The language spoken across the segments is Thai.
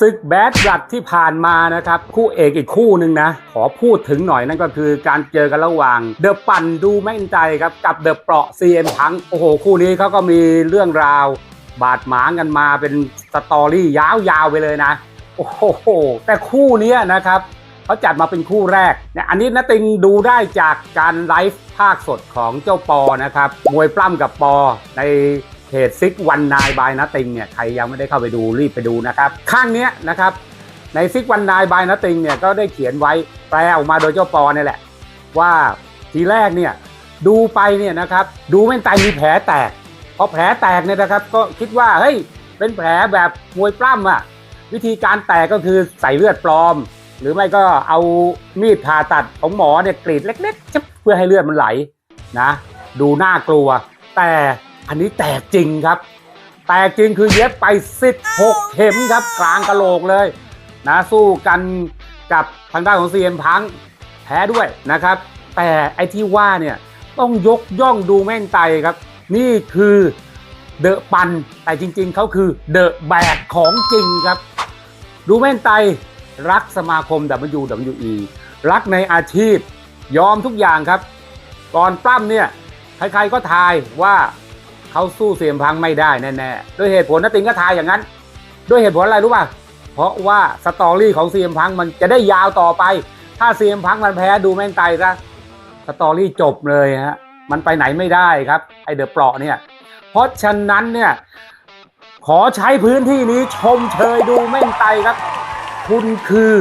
ศึกแบดบลัดที่ผ่านมานะครับ คู่เอกอีกคู่หนึ่งนะ ขอพูดถึงหน่อยนั่นก็คือการเจอกันระหว่าง เดอะปั่นดูแม่นใจครับ กับเดอะเปราะซีเอ็มพัง โอ้โห คู่นี้เขาก็มีเรื่องราว บาดหมางกันมาเป็นสตอรี่ยาวๆไปเลยนะ โอ้โห แต่คู่นี้นะครับเขาจัดมาเป็นคู่แรกเนี่ยอันนี้นะติงดูได้จากการไลฟ์ภาคสดของเจ้าปอนะครับมวยปล้ำกับปอใน เพจซิกวันนายบายนัติงเนี่ยใครยังไม่ได้เข้าไปดูรีบไปดูนะครับข้างเนี้ยนะครับในซิกวันนายบายนัติงเนี่ยก็ได้เขียนไว้แปลออกมาโดยเจ้าปอเนี่ยแหละ ว่าทีแรกเนี่ยดูไปเนี่ยนะครับดูแม่นตายมีแผลแตกพอแผลแตกเนี่ยนะครับ ก็คิดว่าเฮ้ยเป็นแผลแบบมวยปล้ำอะวิธีการแตกก็คือใส่เลือดปลอม หรือไม่ก็เอามีดผ่าตัดของหมอเนี่ยกรีดเล็กๆเพื่อให้เลือดมันไหลนะ ดูน่ากลัว แต่ อันนี้แตกจริงครับ แตกจริงคือเย็บไป 16 เข็มครับกลางกะโหลกเลย นะสู้กันกับทางด้านของเซียนพังแพ้ด้วยนะครับ แต่ไอ้ที่ว่าเนี่ยต้องยกย่องดูแม่งไตครับ นี่คือเดอะปันแต่จริงๆเขาคือเดอะแบกของจริงครับ ดูแม่นไตรักสมาคม WWE รักในอาชีพยอมทุกอย่างครับก่อนปล้ำเนี่ยใครๆก็ทายว่า เขาสู้เสียมพังไม่ได้แน่ๆด้วยเหตุผลนะติงก็ทายอย่างนั้น ด้วยเหตุผลอะไรรู้ป่ะเพราะว่าสตอรี่ของเซียมพังมันจะได้ยาวต่อไป ถ้าเซียมพังมันแพ้ดูแม่งไตซะสตอรี่จบเลยฮะมันไปไหนไม่ได้ครับไอเดอะเปราะเนี่ย เพราะฉะนั้นเนี่ยขอใช้พื้นที่นี้ชมเชยดูแม่งไตครับ คุณคือ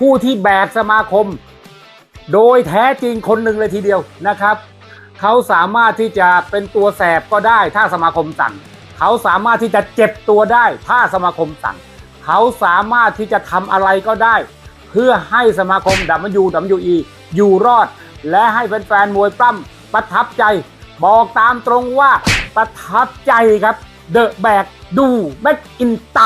ผู้ที่แบกสมาคม โดยแท้จริงคนหนึ่งเลยทีเดียวนะครับ เขาสามารถที่จะเป็นตัวแสบก็ได้ถ้าสมาคมสั่ง เขาสามารถที่จะเจ็บตัวได้ถ้าสมาคมสั่ง เขาสามารถที่จะทำอะไรก็ได้ เพื่อให้สมาคม WWE อยู่รอด และให้แฟนๆมวยปล้ำประทับใจ บอกตามตรงว่าประทับใจครับเดอะแบกดูแม็กอินไต